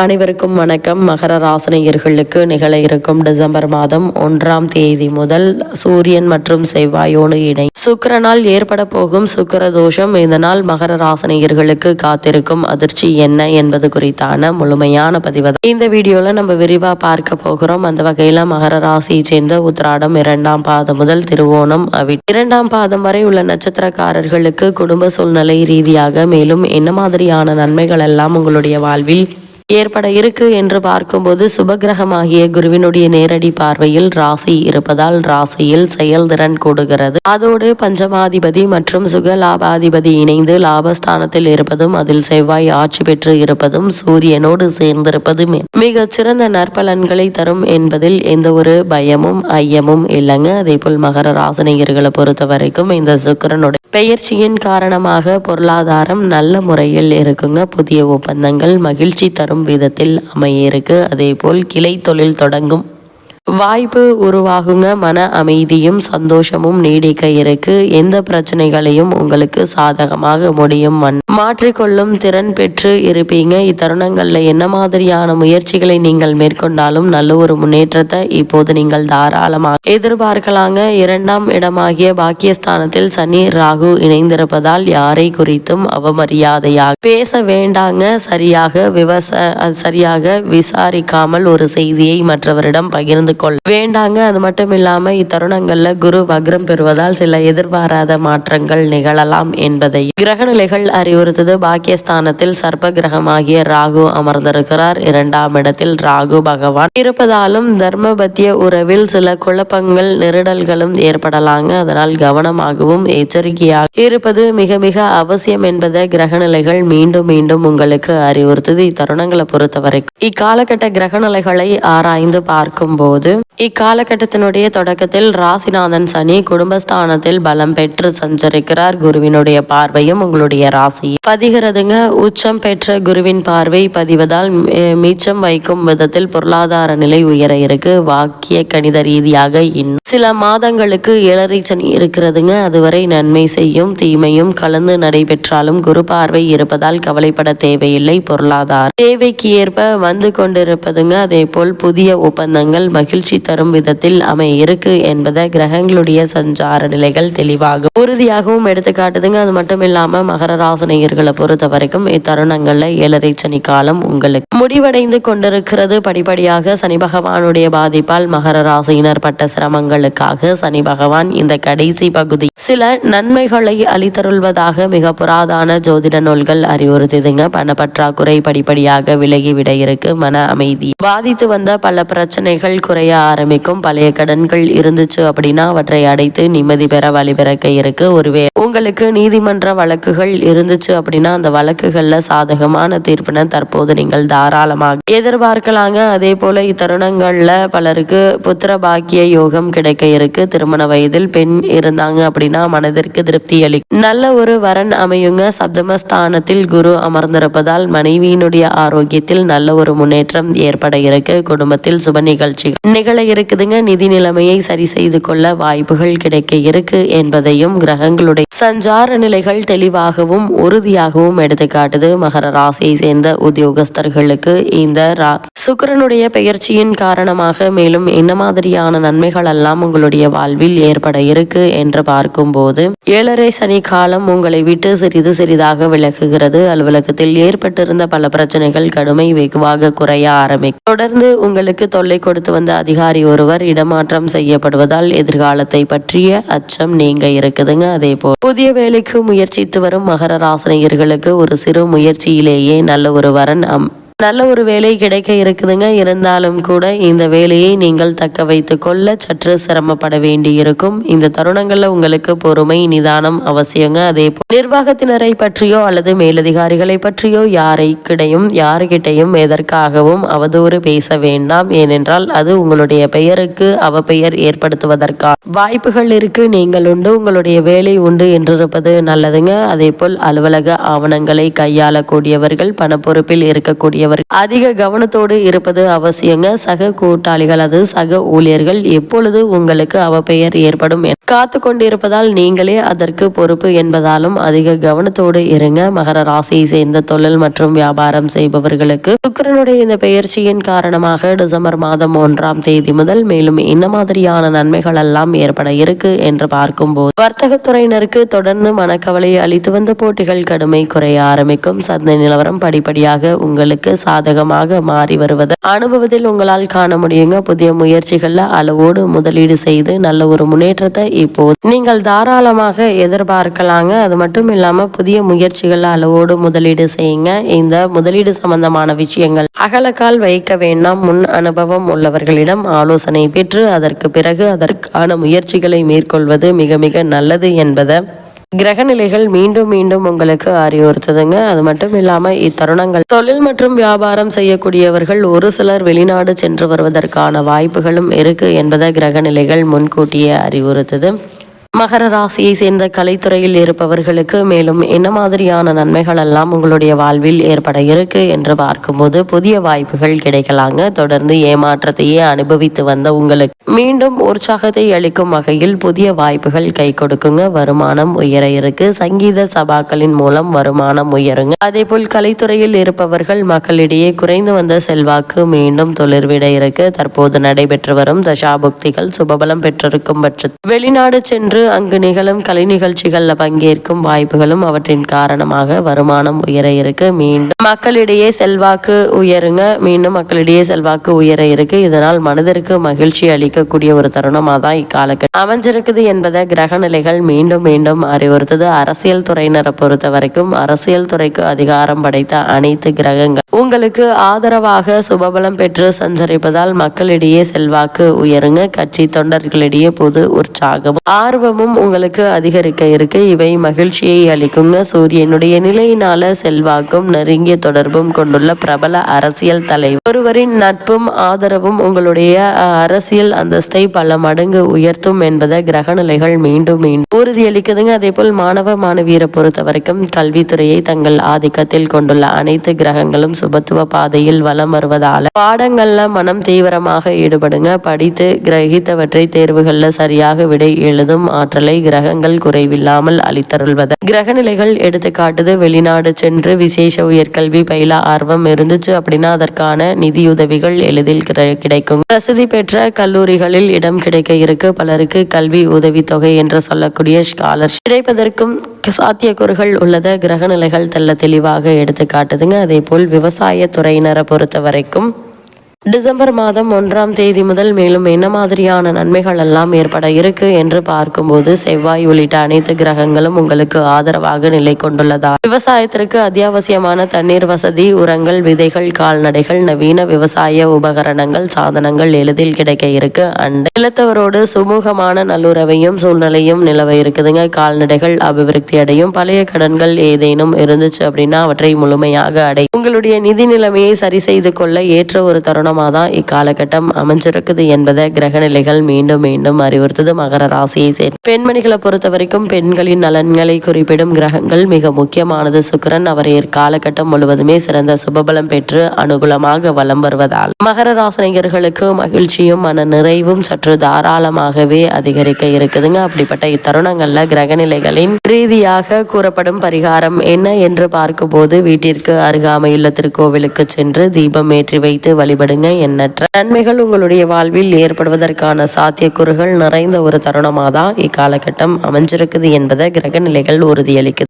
அனைவருக்கும் வணக்கம். மகர ராசனையர்களுக்கு நிகழ இருக்கும் டிசம்பர் மாதம் ஒன்றாம் தேதி முதல் சூரியன் மற்றும் செவ்வாயோடு இணை. சுக்கரனால் ஏற்பட போகும் சுக்கர தோஷம் இதனால் மகர ராசனையர்களுக்கு காத்திருக்கும் அதிர்ச்சி என்ன என்பது குறித்தான முழுமையான பதிவு. இந்த வீடியோல நம்ம விரிவா பார்க்க போகிறோம். அந்த வகையில மகர ராசியை சேர்ந்த உத்திராடம் இரண்டாம் பாதம் முதல் திருவோணம் அவி. இரண்டாம் பாதம் வரை உள்ள நட்சத்திரக்காரர்களுக்கு குடும்ப சூழ்நிலை ரீதியாக மேலும் என்ன மாதிரியான நன்மைகள் எல்லாம் உங்களுடைய வாழ்வில் ஏற்பட இருக்கு என்று பார்க்கும்போது சுபகிரகமாகிய குருவினுடைய நேரடி பார்வையில் ராசி இருப்பதால் ராசியில் செயல்திறன் கூடுகிறது. அதோடு பஞ்சமாதிபதி மற்றும் சுக லாபாதிபதி இணைந்து லாபஸ்தானத்தில் இருப்பதும் அதில் செவ்வாய் ஆட்சி பெற்று இருப்பதும் சூரியனோடு சேர்ந்திருப்பதும் மிகச் சிறந்த நற்பலன்களை தரும் என்பதில் எந்த ஒரு பயமும் ஐயமும் இல்லைங்க. அதே போல் மகர ராசினியர்களை பொறுத்த வரைக்கும் இந்த சுக்கரனுடைய பெயர்ச்சியின் காரணமாக பொருளாதாரம் நல்ல முறையில் இருக்குங்க. புதிய ஒப்பந்தங்கள் மகிழ்ச்சி தரும் விதத்தில் அமைய இருக்கு. அதே போல் கிளை தொழில் தொடங்கும் வாய்ப்பு உருவாகுங்க மன அமைதியும் சந்தோஷமும் நீடிக்க இருக்கு. எந்த பிரச்சனைகளையும் உங்களுக்கு சாதகமாக முடியும் மண் மாற்றிக்கொள்ளும் திறன் பெற்று இருப்பீங்க. இத்தருணங்கள்ல என்ன மாதிரியான முயற்சிகளை நீங்கள் மேற்கொண்டாலும் நல்ல ஒரு முன்னேற்றத்தை இப்போது நீங்கள் தாராளமாக எதிர்பார்க்கலாங்க. இரண்டாம் இடமாகிய பாக்கியஸ்தானத்தில் சனி ராகு இணைந்திருப்பதால் யாரை குறித்தும் அவமரியாதையாக பேச வேண்டாங்க. சரியாக விவச சரியாக விசாரிக்காமல் ஒரு செய்தியை மற்றவரிடம் பகிர்ந்து கொள்ள வேண்டாங்க அது மட்டும் இல்லாம இத்தருணங்கள்ல குரு வக்ரம் பெறுவதால் சில எதிர்பாராத மாற்றங்கள் நிகழலாம் என்பதை. கிரகநிலைகள் அறிவுறுத்தது பாக்கியஸ்தானத்தில் சர்ப்ப கிரகமாகிய ராகு அமர்ந்திருக்கிறார். இரண்டாம் இடத்தில் ராகு பகவான். இருப்பதாலும் தர்மபத்திய உறவில் சில குழப்பங்கள் நெருடல்களும் ஏற்படலாங்க. அதனால் கவனமாகவும் எச்சரிக்கையாக இருப்பது மிக மிக அவசியம் என்பதை கிரகநிலைகள் மீண்டும் மீண்டும் உங்களுக்கு அறிவுறுத்தது இத்தருணங்களை பொறுத்தவரைக்கும். இக்காலகட்ட கிரகநிலைகளை ஆராய்ந்து பார்க்கும்போது இக்காலகட்டத்தினுடைய தொடக்கத்தில் ராசிநாதன் சனி குடும்பஸ்தானத்தில் பலம் பெற்று சஞ்சரிக்கிறார். குருவினுடைய பார்வையும் உங்களுடைய ராசி பதிகிறதுங்க உச்சம் பெற்ற குருவின் பார்வை பதிவதால் மீச்சம் வைக்கும் விதத்தில் பொருளாதார நிலை உயர இருக்கு. வாக்கிய கணித ரீதியாக இன்னும் சில மாதங்களுக்கு ஏழரை சனி இருக்கிறதுங்க. அதுவரை நன்மை செய்யும் தீமையும் கலந்து நடைபெற்றாலும் குரு பார்வை இருப்பதால் கவலைப்பட தேவையில்லை. பொருளாதார தேவைக்கு ஏற்ப வந்து கொண்டிருப்பதுங்க. அதே போல் புதிய ஒப்பந்தங்கள் மகிழ்ச்சி தரும் விதத்தில் அமை இருக்கு என்பதை கிரகங்களுடைய சஞ்சார நிலைகள் தெளிவாக உறுதியாகவும் எடுத்துக்காட்டுதுங்க அது மட்டும் இல்லாம மகர ராசனையர்களை பொறுத்த வரைக்கும் இத்தருணங்கள்ல ஏழரை சனி காலம் உங்களுக்கு முடிவடைந்து கொண்டிருக்கிறது. படிப்படியாக சனி பகவானுடைய பாதிப்பால் மகர ராசியினர் பட்ட சிரமங்களுக்காக சனி பகவான் இந்த கடைசி பகுதி. சில நன்மைகளை அளித்தருள்வதாக மிக புராதான ஜோதிட நூல்கள் அறிவுறுத்துதுங்க. பணப்பற்றாக்குறை படிப்படியாக விலகிவிட இருக்கு. மன அமைதி. பாதித்து வந்த பல பிரச்சனைகள் குறைய ஆரம்பிக்கும். பழைய கடன்கள் இருந்துச்சு அப்படின்னா அவற்றை அடைத்து நிம்மதி பெற வழிபிறக்க இருக்கு. ஒருவேளை உங்களுக்கு நீதிமன்ற வழக்குகள் இருந்துச்சு அப்படின்னா அந்த வழக்குகள்ல சாதகமான தீர்ப்பினை தற்போது நீங்கள் தாராளமாக எதிர்பார்க்கலாங்க. அதே போல இத்தருணங்கள்ல பலருக்கு புத்திர பாக்கிய யோகம் கிடைக்க இருக்கு. திருமண வயதில் பெண் இருந்தாங்க அப்படின்னா மனதிற்கு திருப்தி அளி நல்ல ஒரு வரன் அமையுங்க. சப்தமஸ்தானத்தில் குரு அமர்ந்திருப்பதால் மனைவியினுடைய ஆரோக்கியத்தில் நல்ல ஒரு முன்னேற்றம் ஏற்பட இருக்கு. குடும்பத்தில் சுப நிகழ்ச்சிகள் நிகழ இருக்குதுங்க. நிதி நிலைமையை சரி செய்து கொள்ள வாய்ப்புகள் கிடைக்க இருக்கு என்பதையும் கிரகங்களுடைய சஞ்சார நிலைகள் தெளிவாகவும் உறுதியாகவும் எடுத்துக்காட்டுது. மகர ராசியை சேர்ந்த உத்தியோகஸ்தர்களுக்கு இந்த சுக்கரனுடைய பெயர்ச்சியின் காரணமாக மேலும் என்ன மாதிரியான நன்மைகள் எல்லாம் உங்களுடைய வாழ்வில் ஏற்பட இருக்கு என்று பார்க்கும்போது ஏழரை சனி காலம் உங்களை விட்டு சிறிது சிறிதாக விலகுகிறது. அலுவலகத்தில் ஏற்பட்டிருந்த பல பிரச்சனைகள் கடுமை வெகுவாக குறைய ஆரம்பிக்கும். தொடர்ந்து உங்களுக்கு தொல்லை கொடுத்து வந்த அதிகாரி ஒருவர் இடமாற்றம் செய்யப்படுவதால் எதிர்காலத்தை பற்றிய அச்சம் நீங்க இருக்குதுங்க. அதே போல் புதிய வேலைக்கு முயற்சித்து வரும் மகர ராசினியர்களுக்கு ஒரு சிறு முயற்சியிலேயே நல்ல ஒரு வரன் அம் நல்ல ஒரு வேலை கிடைக்க இருக்குதுங்க. இருந்தாலும் கூட இந்த வேலையை நீங்கள் தக்க வைத்து கொள்ள சற்று சிரமப்பட வேண்டி இருக்கும் இந்த தருணங்களில் உங்களுக்கு பொறுமை நிதானம் அவசியங்க. அதே போல் நிர்வாகத்தினரை பற்றியோ அல்லது மேலதிகாரிகளை பற்றியோ யாரை கிடையும் யாருகிட்டையும் எதற்காகவும் அவதூறு பேச வேண்டாம். ஏனென்றால் அது உங்களுடைய பெயருக்கு அவ பெயர் ஏற்படுத்துவதற்கான வாய்ப்புகள் இருக்கு நீங்கள் உண்டு உங்களுடைய வேலை உண்டு என்றிருப்பது நல்லதுங்க. அதே போல் அலுவலக ஆவணங்களை கையாளக்கூடியவர்கள் பண பொறுப்பில் இருக்கக்கூடிய செய்யக்கூடியவர் அதிக கவனத்தோடு இருப்பது அவசியங்க. சக கூட்டாளிகள் அது சக ஊழியர்கள். எப்பொழுது உங்களுக்கு அவப்பெயர் ஏற்படும் காத்து கொண்டிருப்பதால் நீங்களே அதற்கு பொறுப்பு என்பதாலும் அதிக கவனத்தோடு இருங்க. மகர ராசியை சேர்ந்த தொழில் மற்றும் வியாபாரம் செய்பவர்களுக்கு சுக்கரனுடைய இந்த பெயர்ச்சியின் காரணமாக டிசம்பர் மாதம் ஒன்றாம் தேதி முதல் மேலும் என்ன மாதிரியான நன்மைகள் எல்லாம் ஏற்பட இருக்கு என்று பார்க்கும்போது வர்த்தகத்துறையினருக்கு தொடர்ந்து மனக்கவலை அளித்து வந்த போட்டிகள் கடுமை குறைய ஆரம்பிக்கும். சந்தை நிலவரம் படிப்படியாக உங்களுக்கு சாதகமாக மாறி வருவது. அனுபவத்தில் உங்களால் காண முடியுங்க. புதிய முயற்சிகள்ல அளவோடு முதலீடு செய்து நல்ல ஒரு முன்னேற்றத்தை இப்போது நீங்கள் தாராளமாக எதிர்பார்க்கலாங்க. அது மட்டும் இல்லாம புதிய முயற்சிகள்ல அளவோடு முதலீடு செய்யுங்க. இந்த முதலீடு சம்பந்தமான விஷயங்கள் அகலக்கால் வைக்க வேண்டாம். முன் அனுபவம் உள்ளவர்களிடம் ஆலோசனை பெற்று அதற்கு பிறகு அதற்கான முயற்சிகளை மேற்கொள்வது மிக மிக நல்லது என்பதை கிரகநிலைகள் மீண்டும் மீண்டும் உங்களுக்கு அறிவுறுத்துதுங்க. அது மட்டும் இல்லாம இத்தருணங்கள். தொழில் மற்றும் வியாபாரம் செய்யக்கூடியவர்கள் ஒரு சிலர் வெளிநாடு சென்று வருவதற்கான வாய்ப்புகளும் இருக்கு என்பதை கிரகநிலைகள் முன்கூட்டியே அறிவுறுத்துது. மகர ராசியை சேர்ந்த கலைத்துறையில் இருப்பவர்களுக்கு மேலும் என்ன மாதிரியான நன்மைகள் எல்லாம் உங்களுடைய வாழ்வில் ஏற்பட இருக்கு என்று பார்க்கும்போது புதிய வாய்ப்புகள் கிடைக்கலாங்க. தொடர்ந்து ஏமாற்றத்தையே அனுபவித்து வந்த உங்களுக்கு மீண்டும் உற்சாகத்தை அளிக்கும் வகையில் புதிய வாய்ப்புகள் கை கொடுக்குங்க. வருமானம் உயர இருக்கு. சங்கீத சபாக்களின் மூலம் வருமானம் உயருங்க. அதே போல் கலைத்துறையில் இருப்பவர்கள் மக்களிடையே குறைந்து வந்த செல்வாக்கு மீண்டும் தொழிற்விட இருக்கு. தற்போது நடைபெற்று வரும் தசாபுக்திகள் சுபபலம் பெற்றிருக்கும் பட்சத்தில் வெளிநாடு சென்று அங்கு நிகழும் கலை நிகழ்ச்சிகளில் பங்கேற்கும் வாய்ப்புகளும் அவற்றின் காரணமாக வருமானம் உயர இருக்கு. மீண்டும் மக்களிடையே செல்வாக்கு உயருங்க. மீண்டும் மக்களிடையே செல்வாக்கு உயர இருக்கு. இதனால் மனதிற்கு மகிழ்ச்சி அளிக்கக்கூடிய ஒரு தருணமாக தான் இக்காலகட்டம் அமைஞ்சிருக்குது என்பதை கிரக நிலைகள் மீண்டும் மீண்டும் அறிவுறுத்தது. அரசியல் துறையினரை பொறுத்த வரைக்கும் அரசியல் துறைக்கு அதிகாரம் படைத்த அனைத்து கிரகங்கள் உங்களுக்கு ஆதரவாக சுபபலம் பெற்று சஞ்சரிப்பதால் மக்களிடையே செல்வாக்கு உயருங்க. கட்சி தொண்டர்களிடையே புது ஆர்வம் ஆர்வமும் உங்களுக்கு அதிகரிக்க இருக்கு. இவை மகிழ்ச்சியை அளிக்குங்க சூரியனுடைய நிலையினால செல்வாக்கும் நெருங்கிய தொடர்பும் கொண்டுள்ள பிரபல அரசியல் தலைவர். ஒருவரின் நட்பும் ஆதரவும் உங்களுடைய அரசியல் அந்தஸ்தை பல மடங்கு உயர்த்தும் என்பதை கிரகநிலைகள் மீண்டும் மீண்டும் உறுதியளிக்குதுங்க. அதே போல் மாணவ மாணவியரை பொறுத்த வரைக்கும் கல்வித்துறையை தங்கள் ஆதிக்கத்தில் கொண்டுள்ள அனைத்து கிரகங்களும் சுபத்துவ பாதையில் வலம் வருவதால பாடங்கள்ல மனம் தீவிரமாக ஈடுபடுங்க. படித்து கிரகித்தவற்றை தேர்வுகள்ல சரியாக விடை எழுதும் ஆற்றலை கிரகங்கள் குறைவில்லாமல் அளித்தருள்வது. கிரகநிலைகள் எடுத்துக்காட்டுது வெளிநாடு சென்று விசேஷ உயர்கல்வி பயில ஆர்வம் இருந்துச்சு அப்படின்னா அதற்கான நிதியுதவிகள் எளிதில் கிடைக்கும். பிரசித்தி பெற்ற கல்லூரிகளில் இடம் கிடைக்க இருக்கு. பலருக்கு கல்வி உதவித்தொகை என்று சொல்லக்கூடிய ஸ்காலர்ஷிப் கிடைப்பதற்கும் சாத்தியக்கூறுகள் உள்ளத கிரகநிலைகள் தெல்ல தெளிவாக எடுத்து காட்டுதுங்க. அதே போல் விவசாய துறையினரை பொறுத்த வரைக்கும் டிசம்பர் மாதம் ஒன்றாம் தேதி முதல் மேலும் என்ன மாதிரியான நன்மைகள் எல்லாம் ஏற்பட இருக்கு என்று பார்க்கும்போது செவ்வாய் உள்ளிட்ட அனைத்து கிரகங்களும் உங்களுக்கு ஆதரவாக நிலை கொண்டுள்ளதா? விவசாயத்திற்கு அத்தியாவசியமான தண்ணீர் வசதி உரங்கள் விதைகள் கால்நடைகள் நவீன விவசாய உபகரணங்கள் சாதனங்கள் எளிதில் கிடைக்க இருக்கு. அண்ட் நிலத்தவரோடு சுமூகமான நல்லுறவையும் சூழ்நிலையும் நிலவ இருக்குதுங்க. கால்நடைகள் அபிவிருத்தி அடையும். பழைய கடன்கள் ஏதேனும் இருந்துச்சு அப்படின்னா அவற்றை முழுமையாக அடை. உங்களுடைய நிதி நிலைமையை சரி செய்து கொள்ள ஏற்ற ஒரு தருணம் தருணமாக தான் இக்காலகட்டம் அமைஞ்சிருக்குது என்பதை கிரகநிலைகள் மீண்டும் மீண்டும் அறிவுறுத்தது மகர ராசியை சேர்ந்த பெண்மணிகளை பொறுத்த வரைக்கும் பெண்களின் நலன்களை குறிப்பிடும் கிரகங்கள் மிக முக்கியமானது. சுக்கரன் அவர் காலகட்டம் முழுவதுமே சிறந்த சுபபலம் பெற்று அனுகூலமாக வலம் வருவதால் மகர ராசினியர்களுக்கு மகிழ்ச்சியும் மன நிறைவும் சற்று தாராளமாகவே அதிகரிக்க இருக்குதுங்க. அப்படிப்பட்ட இத்தருணங்கள்ல கிரகநிலைகளின் ரீதியாக கூறப்படும் பரிகாரம் என்ன என்று பார்க்கும்போது வீட்டிற்கு அருகாமையுள்ள திருக்கோவிலுக்கு சென்று தீபம் ஏற்றி வைத்து வழிபடுங்க பாருங்க எண்ணற்ற நன்மைகள் உங்களுடைய வாழ்வில் ஏற்படுவதற்கான சாத்தியக்கூறுகள் நிறைந்த ஒரு தருணமாக தான் இக்காலகட்டம் அமைஞ்சிருக்குது என்பதை கிரக நிலைகள் உறுதியளிக்குது.